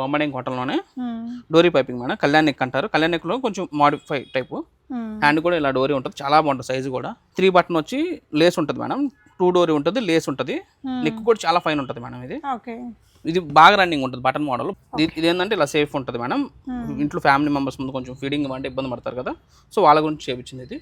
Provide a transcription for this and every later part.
బొమ్మడింగ్ కాటన్లోనే డోరీ piping madam Kalyan neck అంటారు. కళ్యాణ్ నెక్లో కొంచెం మాడిఫై టైపు హ్యాండ్ కూడా ఇలా డోరీ ఉంటుంది. చాలా బాగుంటుంది సైజు కూడా. త్రీ బటన్ వచ్చి లేస్ ఉంటుంది మేడం. టూ డోరీ ఉంటుంది లేస్ ఉంటుంది. నెక్ కూడా చాలా ఫైన్ ఉంటుంది మేడం ఇది. ఇది బాగా రన్నింగ్ ఉంటుంది బటన్ మోడల్ ఇది ఏంటంటే ఇలా సేఫ్ ఉంటుంది మేడం. ఇంట్లో ఫ్యామిలీ మెంబర్స్ ముందు కొంచెం ఫీడింగ్ అంటే ఇబ్బంది పడతారు కదా. సో వాళ్ళ గురించి చేపించింది ఇది.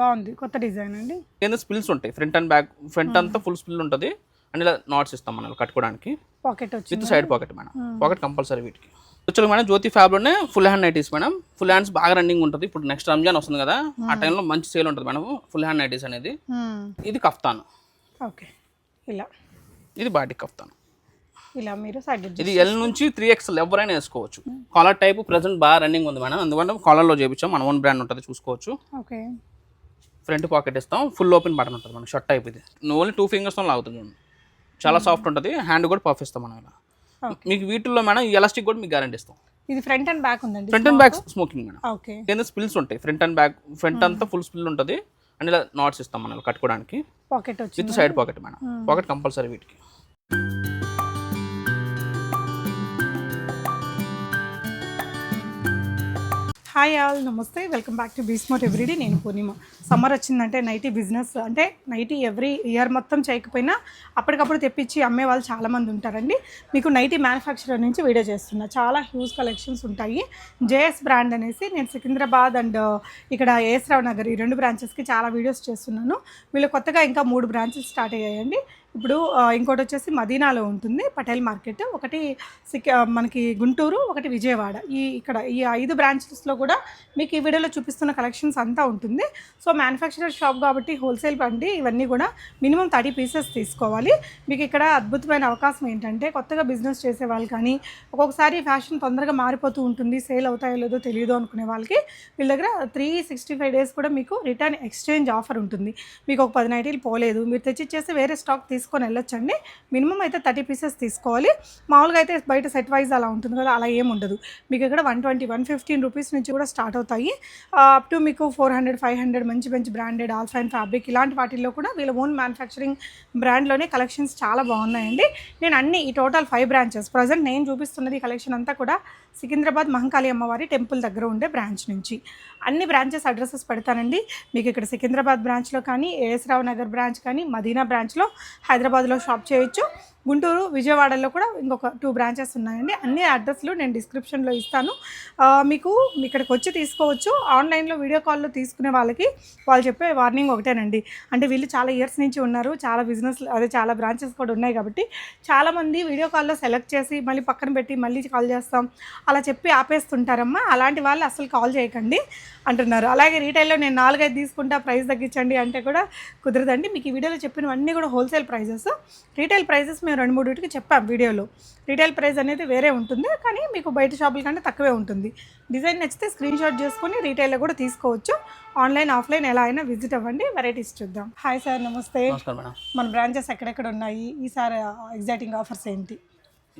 బాగుంది. కొత్త డిజైన్ అండి. ఏంటంటే స్పిల్స్ ఉంటాయి. ఫ్రంట్ అండ్ బ్యాక్ ఫ్రంట్ అంతా ఫుల్ స్పిల్ ఉంటుంది. అండ్ ఇలా నాట్స్ ఇస్తాం మనం కట్టుకోవడానికి. Pocket with side pocket madam. Pocket compulsory వీటికి. వచ్చి madam Jyothi ఫ్యాబ్లోనే full hand nighties madam. Full hands బాగా రన్నింగ్ ఉంటుంది. ఇప్పుడు నెక్స్ట్ రంజాన్ వస్తుంది కదా ఆ టైంలో మంచి సేల్ ఉంటుంది మేడం. ఫుల్ హ్యాండ్ నైటీస్ అనేది. ఇది కఫ్తాన్. ఓకే ఇలా. ఇది బాడీ కఫ్తాన్. ఇలా మీరు సైడ్ ఇది ఎల్ నుంచి త్రీ ఎక్స్ఎల్ ఎవరైనా వేసుకోవచ్చు. కాలర్ టైప్ ప్రెసెంట్ బాగా రన్నింగ్ ఉంది మేడం. అందువల్ల కాలర్లో చేపించాం. మన ఓన్ బ్రాండ్ ఉంటుంది చూసుకోవచ్చు. ఓకే ఫ్రంట్ పాకెట్ ఇస్తాం. ఫుల్ ఓపెన్ బటన్ ఉంటుంది మనకి షర్ట్ టైప్ ఇది. ఓన్లీ టూ ఫింగర్స్తో లాగుతుంది చాలా సాఫ్ట్ ఉంటుంది. హ్యాండ్ కూడా పఫ్ ఇస్తాం మనం ఇలా. మీకు వీటిల్లో మేడం ఈ ఎలాస్టిక్ కూడా మీకు గ్యారంటీ ఇస్తాం. ఇది ఫ్రంట్ అండ్ బ్యాక్ ఉందండి front and back smocking madam. Okay కింద స్పిల్స్ ఉంటాయి. ఫ్రంట్ అండ్ బ్యాక్ ఫ్రంట్ అంతా ఫుల్ స్పిల్ ఉంటుంది. అండ్ ఇలా నాట్స్ ఇస్తాం మనం కట్టుకోవడానికి. పాకెట్ వచ్చింది? With side pocket madam. Pocket compulsory వీటికి. హాయ్ ఆల్ నమస్తే. వెల్కమ్ బ్యాక్ టు బీస్మోట్ ఎవ్రీడే. నేను పూర్ణిమ. సమ్మర్ వచ్చిందంటే నైటీ బిజినెస్ అంటే నైటీ ఎవ్రీ ఇయర్ మొత్తం చేయకపోయినా అప్పటికప్పుడు తెప్పించి అమ్మే వాళ్ళు చాలామంది ఉంటారండి. మీకు నైటీ మ్యానుఫ్యాక్చరర్ నుంచి వీడియో చేస్తున్నా. చాలా హ్యూజ్ కలెక్షన్స్ ఉంటాయి. జేఎస్ బ్రాండ్ అనేసి నేను సికింద్రాబాద్ అండ్ uh, ఇక్కడ ఏఎస్ రావు నగర్ ఈ రెండు బ్రాంచెస్కి చాలా వీడియోస్ చేస్తున్నాను. వీళ్ళు కొత్తగా ఇంకా మూడు బ్రాంచెస్ స్టార్ట్ అయ్యాయండి. ఇప్పుడు ఇంకోటి వచ్చేసి మదీనాలో ఉంటుంది పటేల్ మార్కెట్. ఒకటి సిక్ మనకి గుంటూరు ఒకటి విజయవాడ. ఈ ఇక్కడ ఈ ఐదు బ్రాంచెస్లో కూడా మీకు ఈ వీడియోలో చూపిస్తున్న కలెక్షన్స్ అంతా ఉంటుంది. సో మ్యానుఫ్యాక్చరర్ షాప్ కాబట్టి హోల్సేల్ అండి ఇవన్నీ కూడా మినిమం థర్టీ పీసెస్ తీసుకోవాలి. మీకు ఇక్కడ అద్భుతమైన అవకాశం ఏంటంటే కొత్తగా బిజినెస్ చేసే వాళ్ళు కానీ ఒక్కొక్కసారి ఫ్యాషన్ తొందరగా మారిపోతూ ఉంటుంది సేల్ అవుతాయో లేదో తెలియదు అనుకునే వాళ్ళకి వీళ్ళ దగ్గర త్రీ సిక్స్టీ ఫైవ్ డేస్ కూడా మీకు రిటర్న్ ఎక్స్చేంజ్ ఆఫర్ ఉంటుంది. మీకు ఒక పది నైటీలు పోలేదు మీరు తెచ్చిచ్చేసి వేరే స్టాక్ తీసుకొని వెళ్ళొచ్చండి. మినిమం అయితే థర్టీ పీసెస్ తీసుకోవాలి. మామూలుగా అయితే బయట సెట్ వైజ్ అలా ఉంటుంది కదా అలా ఏం ఉండదు. మీకు ఇక్కడ one twenty one fifteen rupees నుంచి కూడా స్టార్ట్ అవుతాయి. అప్ టు మీకు ఫోర్ హండ్రెడ్ ఫైవ్ హండ్రెడ్ మంచి మంచి బ్రాండెడ్ ఆల్ఫైన్ ఫ్యాబ్రిక్ ఇలాంటి వాటిల్లో కూడా వీళ్ళ ఓన్ మ్యానుఫ్యాక్చరింగ్ బ్రాండ్లోనే కలెక్షన్స్ చాలా బాగున్నాయండి. నేను అన్ని ఈ టోటల్ ఫైవ్ బ్రాంచెస్ ప్రజెంట్ నేను చూపిస్తున్నది కలెక్షన్ అంతా కూడా సికింద్రాబాద్ మహంకాళి అమ్మవారి టెంపుల్ దగ్గర ఉండే బ్రాంచ్ నుంచి. అన్ని బ్రాంచెస్ అడ్రసెస్ పెడతానండి. మీకు ఇక్కడ సికింద్రాబాద్ బ్రాంచ్లో కానీ ఏఎస్ రావు నగర్ బ్రాంచ్ కానీ మదీనా బ్రాంచ్లో హైదరాబాద్లో షాప్ చేయొచ్చు. గుంటూరు విజయవాడలో కూడా ఇంకొక టూ బ్రాంచెస్ ఉన్నాయండి. అన్ని అడ్రస్లు నేను డిస్క్రిప్షన్లో ఇస్తాను. మీకు ఇక్కడికి వచ్చి తీసుకోవచ్చు. ఆన్లైన్లో వీడియో కాల్లో తీసుకునే వాళ్ళకి వాళ్ళు చెప్పే వార్నింగ్ ఒకటేనండి. అంటే వీళ్ళు చాలా ఇయర్స్ నుంచి ఉన్నారు. చాలా బిజినెస్ అదే చాలా బ్రాంచెస్ కూడా ఉన్నాయి కాబట్టి చాలామంది వీడియో కాల్లో సెలెక్ట్ చేసి మళ్ళీ పక్కన పెట్టి మళ్ళీ కాల్ చేస్తాం. అలా చెప్పి ఆపేస్తుంటారమ్మా. అలాంటి వాళ్ళు అసలు కాల్ చేయకండి అంటున్నారు. అలాగే రీటైల్లో నేను నాలుగైదు తీసుకుంటా ప్రైస్ తగ్గించండి అంటే కూడా కుదరదండి. మీకు ఈ వీడియోలో చెప్పినవన్నీ కూడా హోల్సేల్ ప్రైజెస్ రీటైల్ ప్రైజెస్ మేము రెండు మూడు వీటికి చెప్పాం వీడియోలో. రీటైల్ ప్రైస్ అనేది వేరే ఉంటుంది కానీ మీకు బయట షాపుల కంటే తక్కువే ఉంటుంది. డిజైన్ నచ్చితే స్క్రీన్ షాట్ చేసుకొని రీటైల్లో కూడా తీసుకోవచ్చు. ఆన్లైన్ ఆఫ్లైన్ ఎలా అయినా విజిట్ అవ్వండి. వెరైటీస్ చూద్దాం. హాయ్ సార్ నమస్తే. మన బ్రాంచెస్ ఎక్కడెక్కడ ఉన్నాయి? ఈసారి ఎగ్జైటింగ్ ఆఫర్స్ ఏంటి?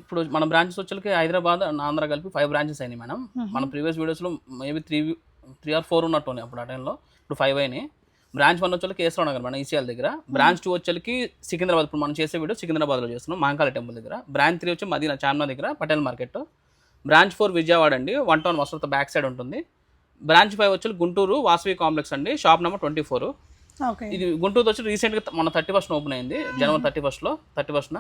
ఇప్పుడు మన బ్రాంచెస్ వచ్చేకి హైదరాబాద్ ఆంధ్ర కలిపి ఫైవ్ బ్రాంచెస్ అయినాయి మేడం. మన ప్రీవియస్ వీడియోస్లో maybe three three or four ఉన్నట్టు ఉన్నాయి అప్పుడు ఆ టైంలో ఇప్పుడు ఫైవ్ అయినాయి. బ్రాంచ్ వన్ వచ్చేకి కేసరావు నగర్ మన ఈసీఎల్ దగ్గర. బ్రాంచ్ టూ వచ్చేకి సికింద్రాబాద్. ఇప్పుడు మనం చేసే వీడియో సికింద్రాబాద్లో చేస్తున్నాం మహంకాళి టెంపుల్ దగ్గర. బ్రాంచ్ త్రీ వచ్చి మదీనా చార్మినార్ దగ్గర Patel market. Branch four Vijayawada అండి వన్ టౌన్ వసత బ్యాక్ సైడ్ ఉంటుంది. బ్రాంచ్ ఫైవ్ వచ్చి గుంటూరు వాసవి కాంప్లెక్స్ అండి shop number twenty four. Okay. ఇది గుంటూరు వచ్చి రీసెంట్గా మన థర్టీ ఫస్ట్ ఓపెన్ అయింది జనవరి థర్టీ ఫస్ట్లో థర్టీ ఫస్ట్న.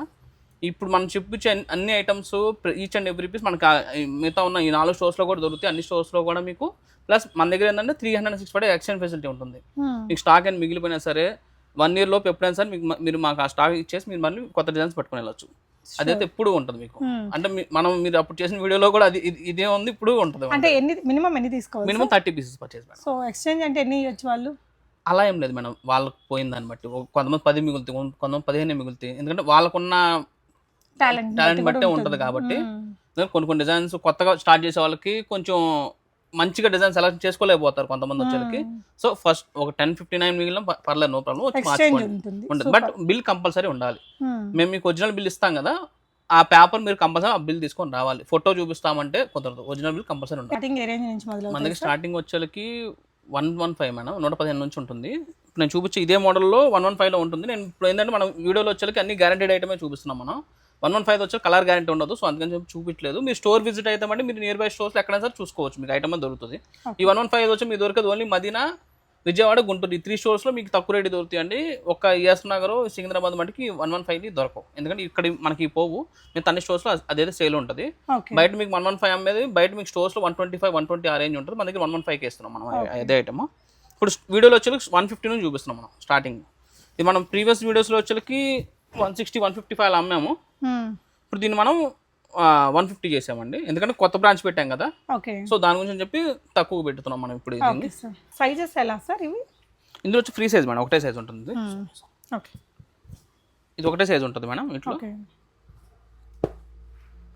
ఇప్పుడు మనం చూపించే అన్ని- items each and every piece మనకి మిగతా ఉన్న ఈ నాలుగు స్టోర్స్లో కూడా దొరుకుతాయి. అన్ని స్టోర్స్లో కూడా మీకు ప్లస్ మన దగ్గర ఏంటంటే three hundred six five exchange facility ఉంటుంది. మీకు స్టాక్ అని మిగిలిపోయినా సరే వన్ ఇయర్ లోపు ఎప్పుడైనా సరే మీకు మీరు మాకు ఆ స్టాక్ ఇచ్చేసి మీరు మళ్ళీ కొత్త డిజైన్స్ పట్టుకుని వెళ్ళొచ్చు. అదైతే ఎప్పుడు ఉంటుంది మీకు. అంటే మీ- మనం మీరు అప్పుడు చేసిన వీడియోలో కూడా అది ఇది- ఉంది ఇప్పుడు ఉంటుంది అంటే ఎన్ని మినిమం ఎన్ని తీసుకోవాలి minimum thirty pieces purchase so exchange అంటే ఎన్ని ఇవ్వచ్చు వాళ్ళు? అలా ఏం లేదు మేడం. వాళ్ళకి పోయిన దాన్ని బట్టి. కొంతమంది పది మిగులుతాయి కొంతమంది పదిహేను మిగులుతాయి. ఎందుకంటే వాళ్ళకున్న టాలెంట్ బట్టే ఉంటుంది. కాబట్టి కొన్ని కొన్ని డిజైన్స్ కొత్తగా స్టార్ట్ చేసే వాళ్ళకి కొంచెం మంచిగా డిజైన్ సెలెక్ట్ చేసుకోలేకపోతారు కొంతమంది వచ్చేకి సో ఫస్ట్ ఒక టెన్ ఫిఫ్టీ నైన్ మిగిలిన పర్లేదు నో ప్రాబ్లం వచ్చి మార్చుకోండి. ఉంటుంది. బట్ బిల్ కంపల్సరీ ఉండాలి. మేము. మీకు ఒరిజినల్ బిల్ ఇస్తాం కదా ఆ పేపర్ మీరు కంపల్సరీ ఆ బిల్ తీసుకొని రావాలి. ఫోటో చూపిస్తామంటే కుదరదు. ఒరిజినల్ బిల్ కంపల్సరీ ఉండాలి. స్టార్టింగ్ ఏ రేంజ్ నుంచి మొదలు మన దగ్గర స్టార్టింగ్ వచ్చేకి వన్ వన్ ఫైవ్ మేడం నూట పదిహేను నుంచి ఉంటుంది. నేను చూపించే ఇదే మోడల్లో వన్ వన్ ఫైవ్లో ఉంటుంది. నేను ఇప్పుడు ఏంటంటే మనం వీడియోలో వచ్చేకి అన్ని గ్యారంటీడ్ ఐటమే చూపిస్తున్నాం మనం. వన్ వన్ ఫైవ్ వచ్చి కలర్ గ్యారెంటీ ఉండదు. సో అందుకని చెప్పి చూపించలేదు. మీరు స్టోర్ విజిట్ అయితే అంటే మీరు నియర్ బై స్టోర్స్ ఎక్కడైనా సరే చూసుకోవచ్చు. మీకు ఐటమ్ దొరుకుతుంది. ఈ వన్ వన్ ఫైవ్ వచ్చి మీకు దొరికేది ఓన్లీ మదీనా విజయవాడ గుంటూరు. ఈ త్రీ స్టోర్స్లో మీకు తక్కువ రేటు దొరుకుతాయండి ఒక ఇయర్స్ నగర్ సికింద్రాబాద్ మటుకి వన్ వన్ ఫైవ్ని దొరకవు. ఎందుకంటే ఇక్కడ మనకి పోవు. మీకు అన్ని స్టోర్స్లో అదైతే సేల్ ఉంటుంది. బయట మీకు వన్ వన్ ఫైవ్ అమ్మేది. బయట మీకు స్టోర్స్లో one twenty five one twenty ఆ రేంజ్ ఉంటుంది. మన దగ్గర వన్ వన్ ఫైవ్కి ఇస్తున్నాం మనం అదే ఐటమ్ ఇప్పుడు వీడియోలో వచ్చి వన్ ఫిఫ్టీ నుంచి చూపిస్తున్నాం మనం స్టార్టింగ్ ఇది మనం ప్రీవియస్ వీడియోస్లో వచ్చేకి one sixty one fifty five అమ్మాము. మ్మ్. ఇప్పుడు దీన్ని మనం వన్ ఫిఫ్టీ చేసామండి. ఎందుకంటే కొత్త బ్రాంచ్ పెట్టాం కదా. ఓకే. సో దాని గురించి చెప్పి తక్కువ పెడుతున్నాం మనం ఇప్పుడు సైజెస్ ఎలా సార్ ఇవి? ఇందులో వచ్చి ఫ్రీ సైజ్ మేడం ఒకటే సైజ్ ఉంటుంది. ఓకే ఇది ఒకటే సైజ్ ఉంటుంది మేడం ఇట్లా. ఓకే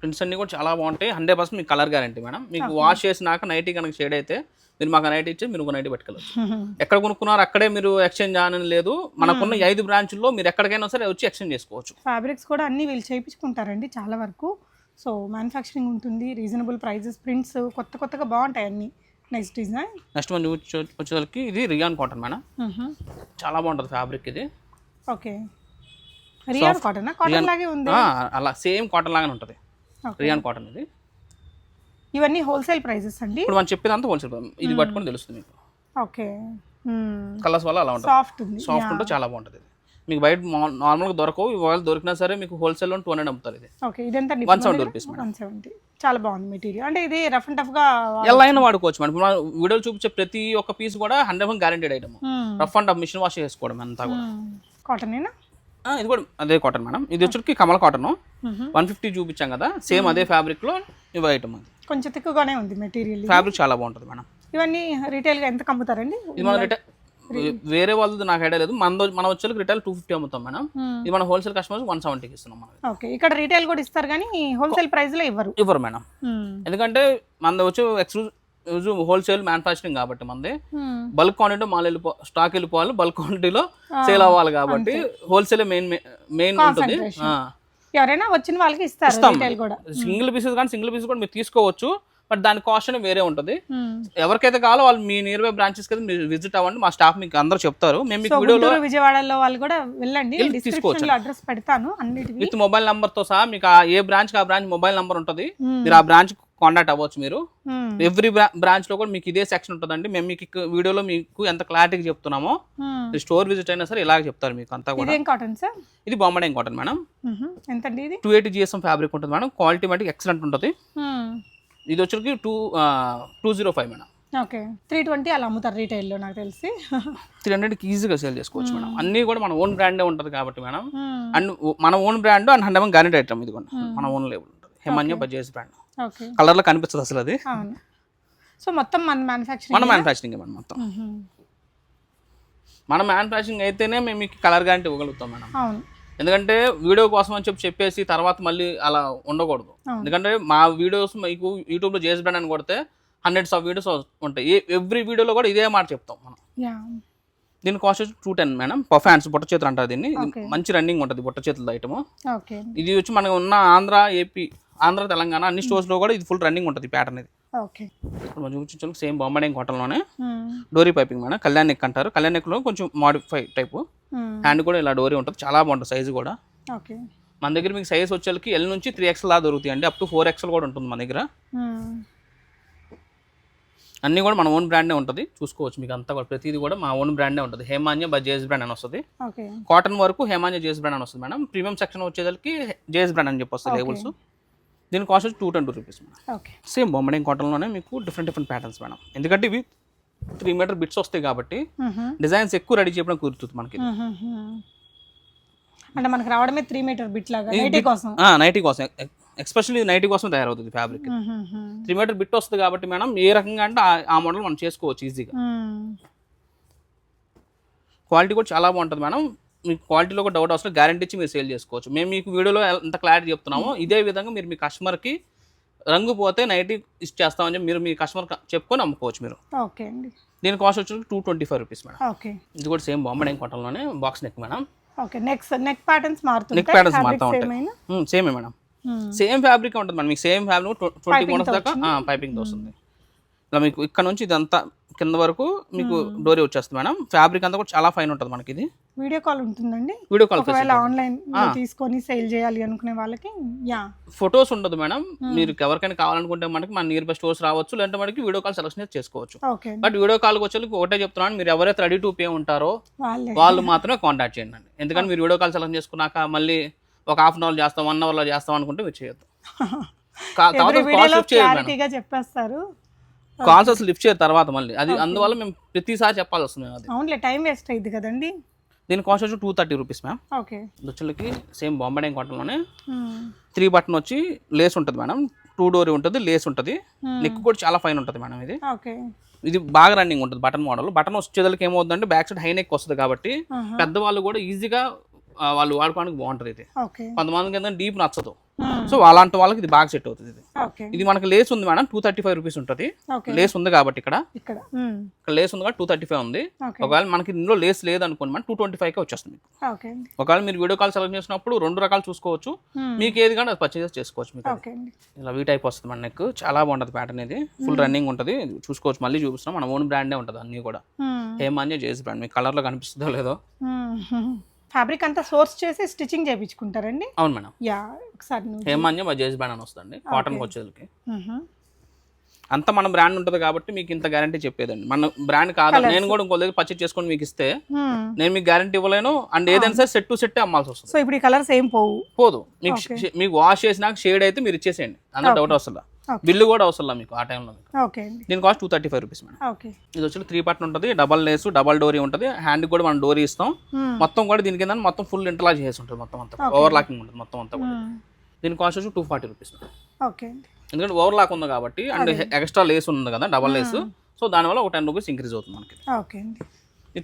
ప్రింట్స్ అన్ని కూడా చాలా బాగుంటాయి. హండ్రెడ్ పర్సెంట్ మీకు కలర్ గ్యారంటీ మేడం మీకు వాష్ చేసినాక నైటీ కనుక షేడ్ అయితే మీరు మాకు నైట్ ఇచ్చి మీరు ఒక నైటీ పెట్టుకోవచ్చు. ఎక్కడ కొనుక్కున్నారు అక్కడే మీరు ఎక్స్చేంజ్ అని లేదు మనకున్న ఐదు బ్రాంచుల్లో మీరు ఎక్కడికైనా సరే వచ్చి ఎక్స్చేంజ్ చేసుకోవచ్చు. ఫ్యాబ్రిక్స్ కూడా అన్నీ వీళ్ళు చేయించుకుంటారండి చాలా వరకు. సో మ్యానుఫ్యాక్చరింగ్ ఉంటుంది రీజనబుల్ ప్రైజెస్ ప్రింట్స్ కొత్త కొత్తగా బాగుంటాయి అన్నీ. నెక్స్ట్ డిజైన్ నెక్స్ట్ మనం వచ్చే- వచ్చేసరికి ఇది రియాన్ కాటన్ మేడం చాలా బాగుంటుంది ఫ్యాబ్రిక్ ఇది. ఓకే రియాన్ కాటన్ కాటన్ లాగే ఉంది. అలా సేమ్ కాటన్ లాగానే ఉంటుంది. రియాన్ కాటన్ ఇది. ఇవన్నీ హోల్సేల్ ప్రైజెస్ అండి? ఇప్పుడు మనం చెప్పేదంతా హోల్సేల్ ఇది పట్టుకొని తెలుస్తుంది మీకు. ఓకే. కలర్స్ వల్ల అలా ఉంటుంది. సాఫ్ట్ ఉంది. సాఫ్ట్ ఉంటే చాలా బాగుంటుంది ఇది. మీకు బయట నార్మల్గా దొరకవు. ఇవాళ దొరికినా సరే మీకు హోల్సేల్లో టూ హండ్రెడ్ అమ్ముతారు ఇది. ఓకే. ఇదంతా one seventy rupees one seventy చాలా బాగుంది మెటీరియల్ అంటే ఇది రఫ్ అండ్ టఫ్గా ఎలా అయినా వాడుకోవచ్చు మేడం మనం వీడియోలో చూపించే ప్రతి ఒక్క పీస్ కూడా hundred guaranteed item rough and tough machine wash చేసుకోవడం అంతా కూడా. కాటనేనా ఆ, ఇది కూడా అదే కాటన్ మేడం ఇది వచ్చరికి కమల కాటన్ వన్ ఫిఫ్టీ చూపించాం కదా సేమ్ అదే ఫ్యాబ్రిక్లో ఇవి ఐటమ్ అది. కొంచెం తిక్కుగానే ఉంది మెటీరియల్ ఫ్యాబ్రిక్ చాలా బాగుంటుంది మేడం ఇవన్నీ రీటైల్గా ఎంత అమ్ముతారండి ఇది మన రిటైల్ వేరే వాళ్ళది నాకు ఐడియా లేదు. మన మన వచ్చేకి రిటైల్ టూ ఫిఫ్టీ అమ్ముతాం మేడం ఇది మన హోల్సేల్ కస్టమర్స్ వన్ సెవెంటీకి ఇస్తున్నాం మనం ఓకే. ఇక్కడ రీటైల్ కూడా ఇస్తారు కానీ హోల్సేల్ ప్రైస్లో ఇవ్వరు. ఇవ్వరు మేడం ఎందుకంటే మనది వచ్చి ఎక్స్క్లూజివ్ హోల్సేల్ మ్యానుఫాక్చరింగ్ కాబట్టి మనది బల్క్ క్వాంటిటీ మాల్ వెళ్ళిపో స్టాక్ వెళ్ళిపోవాలి బల్క్ క్వాంటిటీలో సేల్ అవ్వాలి కాబట్టి హోల్సేల్ మెయిన్ మెయిన్ ఉంటుంది. ఎవరైనా వచ్చిన వాళ్ళకి ఇస్తారు సింగిల్ పీసెస్ కానీ సింగిల్ పీసెస్ కూడా మీరు తీసుకోవచ్చు బట్ దాని కాస్ట్ అనేది వేరే ఉంటుంది. ఎవరికైతే కావాలో వాళ్ళు మీ నియర్ బై బ్రాంచెస్కి మీరు విజిట్ అవ్వండి మా స్టాఫ్ మీకు అందరూ చెప్తారు. మేము మీకు వీడియోలో విజయవాడలో వాళ్ళు కూడా వెళ్ళండి. లో అడ్రస్ పెడతాను విత్ మొబైల్ నంబర్తో సహా మీకు ఆ ఏ బ్రాంచ్ ఆ బ్రాంచ్ మొబైల్ నంబర్ ఉంటుంది. మీరు ఆ బ్రాంచ్ కాంటాక్ట్ అవ్వచ్చు మీరు. Hmm. ఎవ్రీ బ్రాంచ్లో కూడా మీకు ఇదే సెక్షన్ ఉంటుందండి. మేము మీకు వీడియోలో మీకు ఎంత క్లారిటీగా చెప్తున్నామో Hmm. స్టోర్ విజిట్ అయినా సరే ఇలాగ చెప్తారు మీకు అంతా కూడా. ఇదేం కాటన్ సార్ ఇది బాంబడే కాటన్ మేడం ఇది? టూ ఎయిటీ జిఎస్ఎం ఫ్యాబ్రిక్ ఉంటుంది మేడం క్వాలిటీ మటుకు ఎక్సలెంట్ ఉంటుంది. ఇది వచ్చరికి two two zero five madam okay three twenty అలా అమ్ముతారు రీటైల్లో నాకు తెలిసి. త్రీ హండ్రెడ్కి ఈజీగా సేల్ చేసుకోవచ్చు మేడం అన్నీ కూడా మన ఓన్ బ్రాండే ఉంటుంది కాబట్టి మేడం Hmm. అండ్ మన own brand and hundred guarantee item ఇది కూడా. మన ఓన్ లేబుల్ ఉంటుంది. హెమాన్య బజేజ్ బ్రాండ్ కలర్లో కనిపిస్తుంది అసలు అది. సో మొత్తం మన మ్యానుఫ్యాక్చరింగ్ మన మ్యానుఫ్యాక్చరింగ్ మేడం మొత్తం. మన మ్యానుఫ్యాక్చరింగ్ అయితేనే మేము మీకు కలర్ గ్యారంటీ ఇవ్వగలుగుతాం మేడం. అవును. ఎందుకంటే వీడియో కోసం అని చెప్పి చెప్పేసి తర్వాత మళ్ళీ అలా ఉండకూడదు. ఎందుకంటే మా వీడియోస్ మీకు యూట్యూబ్లో జేఎస్ బ్రాండ్ అని కొడితే హండ్రెడ్స్ ఆఫ్ వీడియోస్ ఉంటాయి. ఎవ్రీ వీడియోలో కూడా ఇదే మాట చెప్తాం మనం. దీని కాస్ట్ వచ్చి టూ టెన్ మేడం. పర్ఫాన్స్ బుట్ట చేతులు అంటారు దీన్ని. మంచి రన్నింగ్ ఉంటుంది బుట్ట చేతుల ఐటమ్ ఇది వచ్చి మనకు ఉన్న ఆంధ్ర ఏపీ ఆంధ్ర తెలంగాణ అన్ని స్టోర్స్లో కూడా ఇది ఫుల్ రన్నింగ్ ఉంటుంది ప్యాటర్న్ ఇది. ఓకే. ఇప్పుడు మనం చూపించాలి సేమ్ బాంబడే కాటన్లోనే డోరీ పైపింగ్ మేడం కళ్యాణ్ నెక్ అంటారు. కళ్యాణ్ నెక్లో కొంచెం మాడిఫై టైపు హ్యాండ్ కూడా ఇలా డోరీ ఉంటుంది. చాలా బాగుంటుంది సైజు కూడా. ఓకే. మన దగ్గర మీకు సైజ్ వచ్చేకి ఎల్ నుంచి త్రీ ఎక్స్ఎల్ దాకా దొరుకుతాయి అండి. అప్ టు ఫోర్ ఎక్స్ఎల్ కూడా ఉంటుంది మన దగ్గర. అన్నీ కూడా మన ఓన్ బ్రాండే ఉంటుంది. చూసుకోవచ్చు మీకు అంతా కూడా. ప్రతిదీ కూడా మా ఓన్ బ్రాండే ఉంటుంది. హేమాన్య బై జేఎస్ బ్రాండ్ అని వస్తుంది. కాటన్ వరకు హేమాన్య జేఎస్ బ్రాండ్ అని వస్తుంది మేడం. ప్రీమియం సెక్షన్ వచ్చేసరికి జేఎస్ బ్రాండ్ అని చెప్పి వస్తుంది లేబుల్స్ దీని కాస్ట్ వచ్చి two twenty rupees madam. Okay. Same Bombay Dyeing కాటన్లోనే మీకు డిఫరెంట్ డిఫరెంట్ ప్యాటర్న్స్ మేడం. ఎందుకంటే ఇవి త్రీ మీటర్ బిట్స్ వస్తాయి కాబట్టి డిజైన్స్ ఎక్కువ రెడీ చేయడం కుదురుతుంది మనకి. అంటే మనకు రావడమే త్రీ మీటర్ బిట్ లాగా నైటీ కోసం. నైటీ కోసం. ఎక్స్పెషల్లీ నైటీ కోసం తయారవుతుంది ఫ్యాబ్రిక్ త్రీ మీటర్ బిట్ వస్తుంది కాబట్టి మేడం ఏ రకంగా అంటే ఆ- ఆ మోడల్ మనం చేసుకోవచ్చు ఈజీగా క్వాలిటీ కూడా చాలా బాగుంటుంది మేడం. మీకు క్వాలిటీలో కూడా డౌట్ అవసరం గ్యారంటీ ఇచ్చి మీరు సేల్ చేసుకోవచ్చు. మేము మీకు వీడియోలో ఎంత క్లారిటీ చెప్తున్నామో ఇదే విధంగా మీరు మీ కస్టమర్కి రంగు పోతే నైటీ ఇచ్చేస్తామని చెప్పి మీరు మీ కస్టమర్ చెప్పుకొని అమ్ముకోవచ్చు మీరు. ఓకే అండి. దీని కాస్ట్ వచ్చి two twenty five rupees madam. Okay. ఇది కూడా same Bombay Dyeing కాటన్లోనే box neck madam. Okay next neck patterns మారుతుంటాయి? నెక్ ప్యాటర్న్స్ మారుతూ ఉంటాయి. సేమే మేడం. సేమ్ ఫ్యాబ్రిక్ ఉంటుంది మేడం. మీకు సేమ్ ఫ్యాబ్రిక్ ట్వంటీ మోడల్స్ దాకా పైపింగ్ వస్తుంది ఇలా మీకు ఇక్కడ నుంచి ఇదంతా కింద వరకు మీకు డోరీ వచ్చేస్తుంది మేడం. ఫ్యాబ్రిక్ అంతా కూడా చాలా ఫైన్ ఉంటుంది మనకి ఇది. వీడియో కాల్ ఉంటుందండి. వీడియో కాల్ ఒకవేళ ఆన్లైన్ తీసుకొని సేల్ చేయాలి అనుకునే వాళ్ళకి యా. ఫొటోస్ ఉండదు మేడం. మీరు ఎవరికైనా కావాలనుకుంటే మనకి మన నియర్ బై స్టోర్స్ రావచ్చు లేదంటే మనకి వీడియో కాల్ సెలెక్షన్ చేసుకోవచ్చు. బట్ వీడియో కాల్కి వచ్చేందుకు ఒకటే చెప్తున్నాను మీరు ఎవరైతే రెడీ టు పే ఉంటారో వాళ్ళే. మాత్రమే కాంటాక్ట్ చేయండి అండి ఎందుకంటే మీరు వీడియో కాల్ సెలెక్ట్ చేసుకున్నాక మళ్ళీ ఒక హాఫ్ అన్ అవర్ చేస్తాం వన్ అవర్లో చేస్తాం అనుకుంటే మీరు చేయొద్దు. చెప్పేస్తారు. కాల్స్ అసలు లిఫ్ట్ చేయరు తర్వాత మళ్ళీ. అది అందువల్ల మేము ప్రతిసారి చెప్పాల్సి వస్తుంది అది. అవునులే టైం వేస్ట్ అయింది కదండి. దీని కాస్ట్ వచ్చి two thirty rupees ma'am okay దుచ్చులకి same Bombay dyeing కాటన్లోనే త్రీ బటన్ వచ్చి లేస్ ఉంటుంది మేడం. టూ డోరీ ఉంటుంది లేస్ ఉంటుంది. నెక్ కూడా చాలా ఫైన్ ఉంటుంది మేడం ఇది. ఓకే ఇది బాగా రన్నింగ్ ఉంటుంది బటన్ మోడల్ బటన్ వచ్చేదానికి ఏమవుతుందంటే బ్యాక్ సైడ్ హై నెక్ వస్తుంది కాబట్టి పెద్దవాళ్ళు కూడా ఈజీగా వాళ్ళు వాడుకోవడానికి బాగుంటుంది ఇది. కొంతమందికి ఏంటంటే డీప్ నచ్చదు. సో అలాంటి వాళ్ళకి ఇది బాగా సెట్ అవుతుంది ఇది. ఓకే ఇది మనకి లేస్ ఉంది madam two thirty five rupees ఉంటుంది లేస్ ఉంది కాబట్టి ఇక్కడ. ఇక్కడ. ఇక్కడ లేస్ ఉంది టూ థర్టీ ఫైవ్ ఉంది. ఒకవేళ మనకి ఇందులో లేస్ లేదనుకోండి మనం టూ ట్వంటీ ఫైవ్కే వచ్చేస్తుంది మీకు. ఓకే అండి ఒకవేళ మీరు వీడియో కాల్ సెలెక్ట్ చేసినప్పుడు రెండు రకాలు చూసుకోవచ్చు. మీకు ఏది కానీ అది పర్చేస్ చేసుకోవచ్చు మీకు ఇలా వీ టైప్ వస్తుంది మన నెక్ చాలా బాగుంటుంది ప్యాటర్న్ ఇది. ఫుల్ రన్నింగ్ ఉంటుంది. చూసుకోవచ్చు. మళ్ళీ చూపిస్తున్నాం. మన ఓన్ బ్రాండే ఉంటుంది అన్నీ కూడా. హేమాన్య జేసి బ్రాండ్. మీకు కలర్లో కనిపిస్తుందో లేదో. ఫ్యాబ్రిక్ అంతా సోర్స్ చేసి స్టిచ్చింగ్ చేయించుకుంటారండి? అవును మేడం. యా ఒకసారి హేమాన్య జేసి బ్రాండ్ అని వస్తుంది కాటన్కి వచ్చేది అంత మన బ్రాండ్ ఉంటుంది కాబట్టి మీకు ఇంత గ్యారంటీ చెప్పేదండి. మన బ్రాండ్ కాదు నేను కూడా ఇంకో దగ్గర పర్చేస్ చేసుకొని మీకు ఇస్తే నేను మీకు గ్యారంటీ ఇవ్వలేను అండ్ ఏదైనా సరే సెట్ టు సెట్ అమ్మాల్సి వస్తుంది. సో ఇప్పుడు ఈ కలర్స్ ఏం పోవు? పోదు. మీకు మీకు వాష్ చేసినాక షేడ్ అయితే మీరు ఇచ్చేసేయండి. అంత డౌట్ Okay. బిల్లు కూడా అవసరం మీకు ఆ టైంలో ఓకే దీని cost two thirty five rupees madam. Okay. ఇది వచ్చి త్రీ బటన్ ఉంటుంది డబల్ లేస్ డబల్ డోరీ ఉంటుంది. హ్యాండ్ కూడా మనం డోరీ ఇస్తాం. మొత్తం కూడా దీని కింద మొత్తం ఫుల్ ఇంటర్లాక్ చేసి ఉంటుంది మొత్తం అంతా. ఓవర్ లాకింగ్ ఉంటుంది మొత్తం అంతా కూడా. దీని కాస్ట్ వచ్చి టూ ఫార్టీ రూపీస్ ఓకే అండి. ఎందుకంటే ఓవర్ లాక్ ఉంది కాబట్టి అండ్. ఎక్స్ట్రా లేస్ ఉంది కదా డబల్ లేస్ సో దానివల్ల ఒక టెన్ రూపీస్ ఇంక్రీజ్ అవుతుంది మనకి. ఓకే అండి.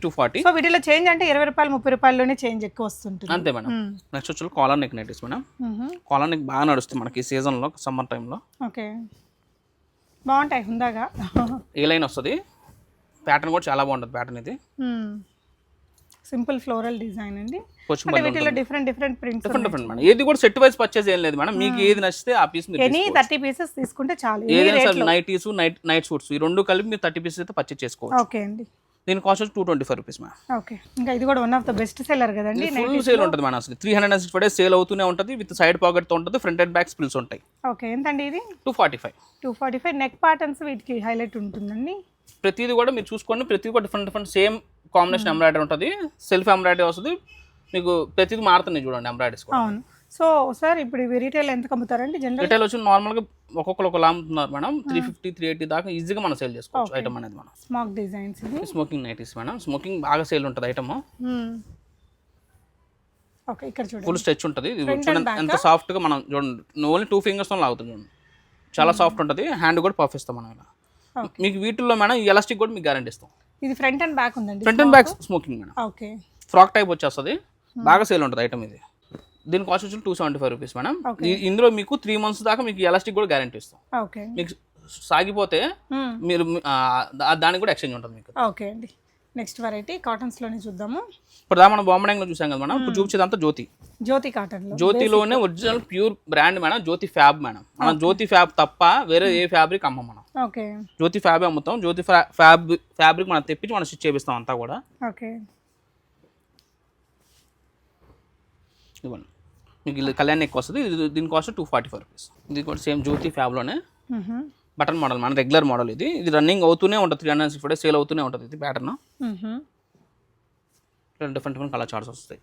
టూ ఫార్టీ సో వీటిలో చేంజ్ అంటే ఇరవై రూపాయలు ముప్పై రూపాయల్లోనే చేంజ్ ఎక్కువ వస్తుంటుంది. అంతే మేడం. నెక్స్ట్ వచ్చి collar neck nighties madam. Collar neck బాగా నడుస్తుంది మనకి ఈ సీజన్లో సమ్మర్ టైంలో ఓకే బాగుంటాయి హుందాగా. ఏ లైన్ వస్తుంది. ప్యాటర్న్ కూడా చాలా బాగుంటుంది ప్యాటర్న్ ఇది. సింపుల్ ఫ్లోరల్ డిజైన్ అండి. వీటిలో different different prints different different madam. ఏది కూడా సెట్ వైజ్ పర్చేజ్ ఏం లేదు మేడం. మీకు ఏది నచ్చితే ఆ పీస్ మీరు ఎనీ థర్టీ పీసెస్ తీసుకుంటే చాలు. ఏదైనా నైటీస్ నైట్ నైట్ సూట్స్ ఈ రెండు కలిపి మీరు థర్టీ పీసెస్ అయితే పర్చేజ్ చేసుకోవచ్చు. ఓకే అండి. దీని కాస్ట్ వచ్చి two twenty five rupees ma'am okay ఇంకా ఇది కూడా one of the best seller కదండి ఫుల్ సేల్ ఉంటుంది మేడం అసలు. Three hundred and sixty days sale అవుతూనే ఉంటుంది విత్ సైడ్ పాకెట్తో ఉంటుంది ఫ్రంట్ అండ్ బ్యాక్ స్పిల్స్ ఉంటాయి. ఓకే ఎంతండి ఇది? Two forty five two forty five neck patterns వీటికి హైలైట్ ఉంటుందండి? ప్రతిదీ కూడా మీరు చూసుకోండి ప్రతిదీ కూడా different different same combination embroidery ఉంటుంది సెల్ఫ్ ఎంబ్రాయిడరీ వస్తుంది. మీకు ప్రతిదీ మారుతుంది చూడండి ఎంబ్రాయిడరీస్ కూడా. అవును. సో సార్ ఇప్పుడు ఇవి రీటైల్ ఎంత అమ్ముతారండి? జనరల్ రిటైల్ వచ్చి నార్మల్గా ఒక్కొక్కరు ఒకలా అమ్ముతున్నారు madam. Three fifty three eighty దాకా ఈజీగా మనం సేల్ చేసుకోవచ్చు ఐటమ్ అనేది మనం. స్మాక్ డిజైన్స్ ఇది. Smocking nighties madam. స్మోకింగ్ బాగా సేల్ ఉంటుంది ఐటమ్ ఓకే ఇక్కడ చూడండి. ఫుల్ స్ట్రెచ్ ఉంటుంది. ఎంత సాఫ్ట్గా మనం చూడండి. ఓన్లీ టూ ఫింగర్స్తో లాగుతుంది చూడండి. చాలా సాఫ్ట్ ఉంటుంది. హ్యాండ్ కూడా పఫ్ ఇస్తాం మనం ఇలా. మీకు వీటిల్లో మేడం ఎలాస్టిక్ కూడా మీకు గ్యారంటీ ఇస్తాం. ఇది ఫ్రంట్ అండ్ బ్యాక్ ఉందండి front and back smocking madam. Okay frock type వచ్చేస్తుంది. బాగా సేల్ ఉంటుంది ఐటమ్ ఇది. దీని కాస్ట్ వచ్చి two seventy five rupees madam ఇందులో మీకు త్రీ మంత్స్ దాకా మీకు ఎలాస్టిక్ కూడా గ్యారంటీ ఇస్తాం. మీకు సాగిపోతే మీరు ఆ, దా- దానికి కూడా ఎక్స్చేంజ్ ఉంటుంది మీకు. ఓకే అండి. నెక్స్ట్ వెరైటీ కాటన్స్లోనే చూద్దాము. ఇప్పుడు మనం బాంబడంలో చూసాం కదా మేడం ఇప్పుడు చూపించేదంతా జ్యోతి. జ్యోతి కాటన్లో జ్యోతిలోనే original pure brand madam Jyothi fab madam మనం జ్యోతి ఫ్యాబ్ తప్ప వేరే ఏ ఫ్యాబ్రిక్ అమ్మం మనం. ఓకే జ్యోతి ఫ్యాబ్ అమ్ముతాం. జ్యోతి ఫ్యా- ఫ్యాబ్ ఫ్యాబ్రిక్ మనం తెప్పించి మనం స్టిచ్ చేపిస్తాం అంతా కూడా. ఓకే ఇవ్వండి మీకు ఇది కళ్యాణ్ ఎక్కువ వస్తుంది. ఇది దీని cost two forty five rupees ఇది కూడా సేమ్ జ్యోతి ఫ్యాబ్లోనే. బటన్ మోడల్ మన రెగ్యులర్ మోడల్ ఇది. ఇది రన్నింగ్ అవుతూనే ఉంటుంది. త్రీ హండ్రెడ్ సిక్స్టీ సేల్ అవుతూనే ఉంటుంది ఇది pattern. Different different colour charts వస్తాయి.